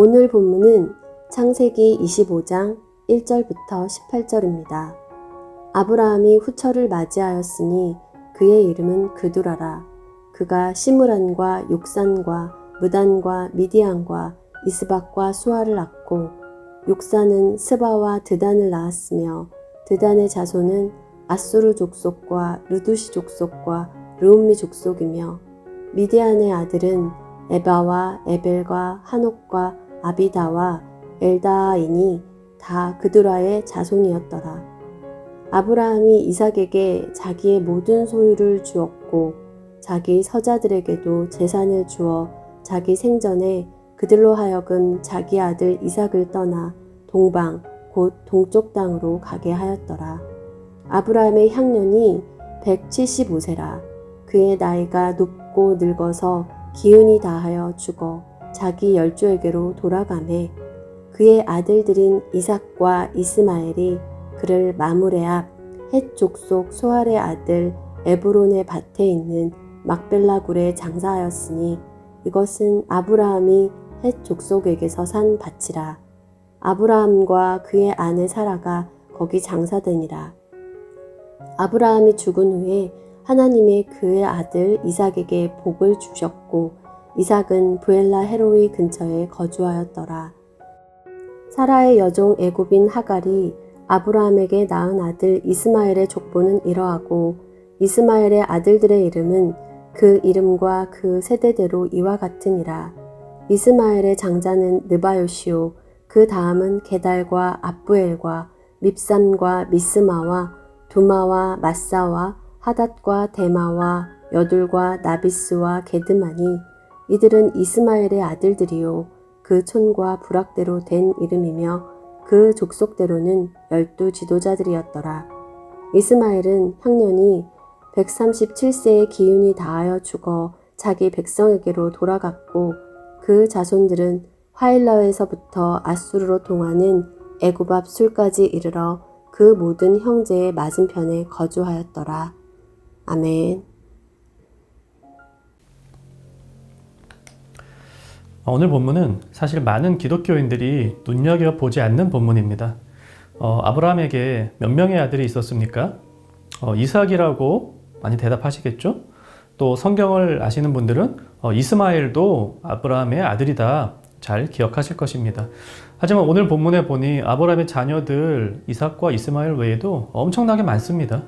오늘 본문은 창세기 25장 1절부터 18절입니다. 아브라함이 후처를 맞이하였으니 그의 이름은 그두라라. 그가 시므란과 욕산과 무단과 미디안과 이스박과 수아를 낳고 욕산은 스바와 드단을 낳았으며 드단의 자손은 아수르 족속과 르두시 족속과 르움미 족속이며 미디안의 아들은 에바와 에벨과 한옥과 아비다와 엘다이니 다 그드라의 자손이었더라. 아브라함이 이삭에게 자기의 모든 소유를 주었고 자기 서자들에게도 재산을 주어 자기 생전에 그들로 하여금 자기 아들 이삭을 떠나 동방 곧 동쪽 땅으로 가게 하였더라. 아브라함의 향년이 175세라. 그의 나이가 높고 늙어서 기운이 다하여 죽어 자기 열조에게로 돌아가매 그의 아들들인 이삭과 이스마엘이 그를 마물의 앞헷 족속 소알의 아들 에브론의 밭에 있는 막벨라 굴에 장사하였으니 이것은 아브라함이 헷 족속에게서 산 밭이라. 아브라함과 그의 아내 사라가 거기 장사되니라. 아브라함이 죽은 후에 하나님의 그의 아들 이삭에게 복을 주셨고 이삭은 부엘라 헤로이 근처에 거주하였더라. 사라의 여종 애굽인 하갈이 아브라함에게 낳은 아들 이스마엘의 족보는 이러하고 이스마엘의 아들들의 이름은 그 이름과 그 세대대로 이와 같으니라. 이스마엘의 장자는 느바요시오 그 다음은 게달과 압부엘과 밉삼과 미스마와 두마와 마사와 하닷과 데마와 여둘과 나비스와 게드마니 이들은 이스마엘의 아들들이요 그 촌과 부락대로 된 이름이며 그 족속대로는 열두 지도자들이었더라. 이스마엘은 향년이 137세의 기운이 다하여 죽어 자기 백성에게로 돌아갔고 그 자손들은 화일라에서부터 아수르로 통하는 앞 술까지 이르러 그 모든 형제의 맞은편에 거주하였더라. 아멘. 오늘 본문은 사실 많은 기독교인들이 눈여겨보지 않는 본문입니다. 어, 아브라함에게 몇 명의 아들이 있었습니까? 어, 이삭이라고 많이 대답하시겠죠? 또 성경을 아시는 분들은 어, 이스마엘도 아브라함의 아들이다. 잘 기억하실 것입니다. 하지만 오늘 본문에 보니 아브라함의 자녀들 이삭과 이스마엘 외에도 엄청나게 많습니다.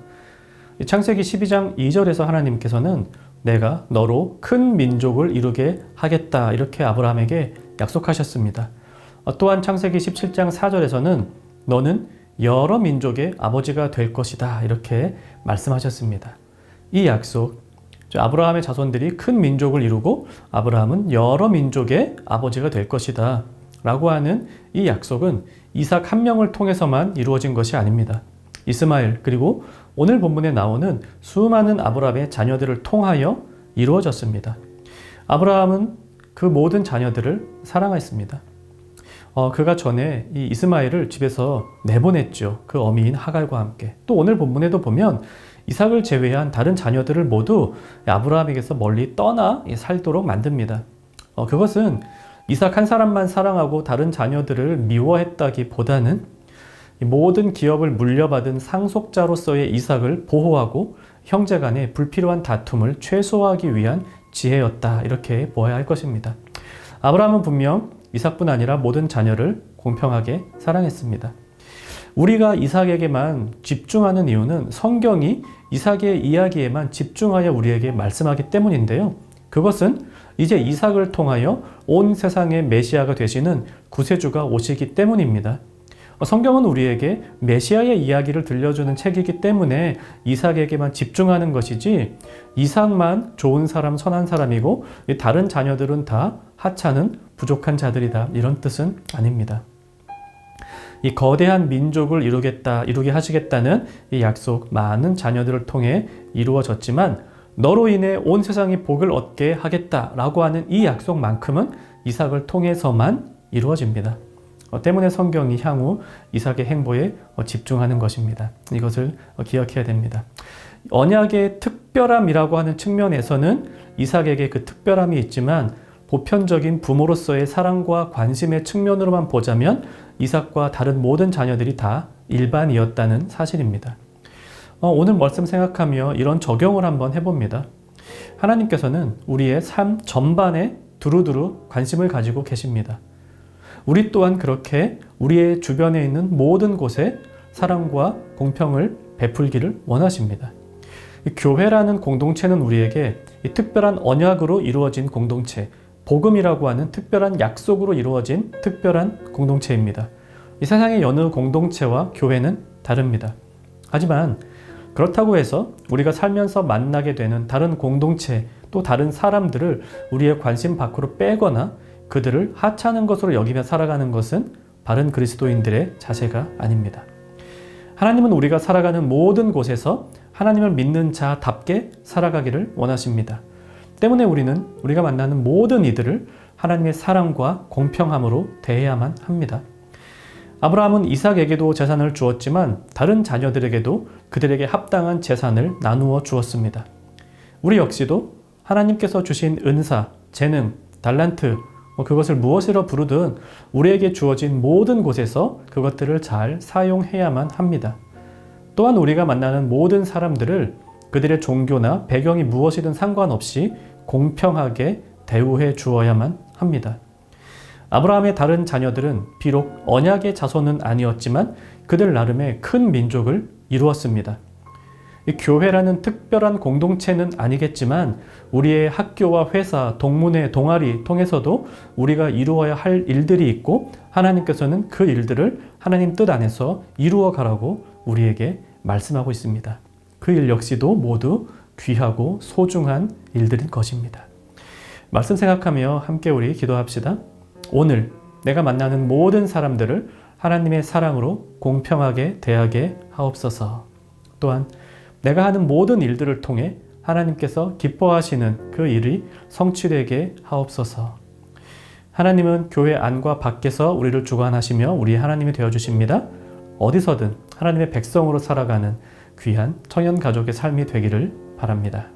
창세기 12장 2절에서 하나님께서는 내가 너로 큰 민족을 이루게 하겠다. 이렇게 아브라함에게 약속하셨습니다. 어, 또한 창세기 17장 4절에서는 너는 여러 민족의 아버지가 될 것이다. 이렇게 말씀하셨습니다. 이 약속, 아브라함의 자손들이 큰 민족을 이루고 아브라함은 여러 민족의 아버지가 될 것이다. 라고 하는 이 약속은 이삭 한 명을 통해서만 이루어진 것이 아닙니다. 이스마엘 그리고 오늘 본문에 나오는 수많은 아브라함의 자녀들을 통하여 이루어졌습니다. 아브라함은 그 모든 자녀들을 사랑했습니다. 어, 그가 전에 이 이스마엘을 집에서 내보냈죠. 그 어미인 하갈과 함께. 또 오늘 본문에도 보면 이삭을 제외한 다른 자녀들을 모두 아브라함에게서 멀리 떠나 살도록 만듭니다. 어, 그것은 이삭 한 사람만 사랑하고 다른 자녀들을 미워했다기보다는 모든 기업을 물려받은 상속자로서의 이삭을 보호하고 형제 간의 불필요한 다툼을 최소화하기 위한 지혜였다. 이렇게 보아야 할 것입니다. 아브라함은 분명 이삭뿐 아니라 모든 자녀를 공평하게 사랑했습니다. 우리가 이삭에게만 집중하는 이유는 성경이 이삭의 이야기에만 집중하여 우리에게 말씀하기 때문인데요. 그것은 이제 이삭을 통하여 온 세상의 메시아가 되시는 구세주가 오시기 때문입니다. 성경은 우리에게 메시아의 이야기를 들려주는 책이기 때문에 이삭에게만 집중하는 것이지 이삭만 좋은 사람, 선한 사람이고 다른 자녀들은 다 하찮은 부족한 자들이다. 이런 뜻은 아닙니다. 이 거대한 민족을 이루겠다, 이루게 하시겠다는 이 약속 많은 자녀들을 통해 이루어졌지만 너로 인해 온 세상이 복을 얻게 하겠다라고 하는 이 약속만큼은 이삭을 통해서만 이루어집니다. 어, 때문에 성경이 향후 이삭의 행보에 어, 집중하는 것입니다. 이것을 어, 기억해야 됩니다. 언약의 특별함이라고 하는 측면에서는 이삭에게 그 특별함이 있지만 보편적인 부모로서의 사랑과 관심의 측면으로만 보자면 이삭과 다른 모든 자녀들이 다 일반이었다는 사실입니다. 어, 오늘 말씀 생각하며 이런 적용을 한번 해봅니다. 하나님께서는 우리의 삶 전반에 두루두루 관심을 가지고 계십니다. 우리 또한 그렇게 우리의 주변에 있는 모든 곳에 사랑과 공평을 베풀기를 원하십니다. 이 교회라는 공동체는 우리에게 이 특별한 언약으로 이루어진 공동체, 복음이라고 하는 특별한 약속으로 이루어진 특별한 공동체입니다. 이 세상의 여느 공동체와 교회는 다릅니다. 하지만 그렇다고 해서 우리가 살면서 만나게 되는 다른 공동체 또 다른 사람들을 우리의 관심 밖으로 빼거나 그들을 하찮은 것으로 여기며 살아가는 것은 바른 그리스도인들의 자세가 아닙니다. 하나님은 우리가 살아가는 모든 곳에서 하나님을 믿는 자답게 살아가기를 원하십니다. 때문에 우리는 우리가 만나는 모든 이들을 하나님의 사랑과 공평함으로 대해야만 합니다. 아브라함은 이삭에게도 재산을 주었지만 다른 자녀들에게도 그들에게 합당한 재산을 나누어 주었습니다. 우리 역시도 하나님께서 주신 은사, 재능, 달란트, 뭐 그것을 무엇이라 부르든 우리에게 주어진 모든 곳에서 그것들을 잘 사용해야만 합니다. 또한 우리가 만나는 모든 사람들을 그들의 종교나 배경이 무엇이든 상관없이 공평하게 대우해 주어야만 합니다. 아브라함의 다른 자녀들은 비록 언약의 자손은 아니었지만 그들 나름의 큰 민족을 이루었습니다. 이 교회라는 특별한 공동체는 아니겠지만 우리의 학교와 회사, 동문회, 동아리 통해서도 우리가 이루어야 할 일들이 있고 하나님께서는 그 일들을 하나님 뜻 안에서 이루어 가라고 우리에게 말씀하고 있습니다. 그 일 역시도 모두 귀하고 소중한 일들인 것입니다. 말씀 생각하며 함께 우리 기도합시다. 오늘 내가 만나는 모든 사람들을 하나님의 사랑으로 공평하게 대하게 하옵소서. 또한 내가 하는 모든 일들을 통해 하나님께서 기뻐하시는 그 일이 성취되게 하옵소서. 하나님은 교회 안과 밖에서 우리를 주관하시며 우리 하나님이 되어 주십니다. 어디서든 하나님의 백성으로 살아가는 귀한 청년 가족의 삶이 되기를 바랍니다.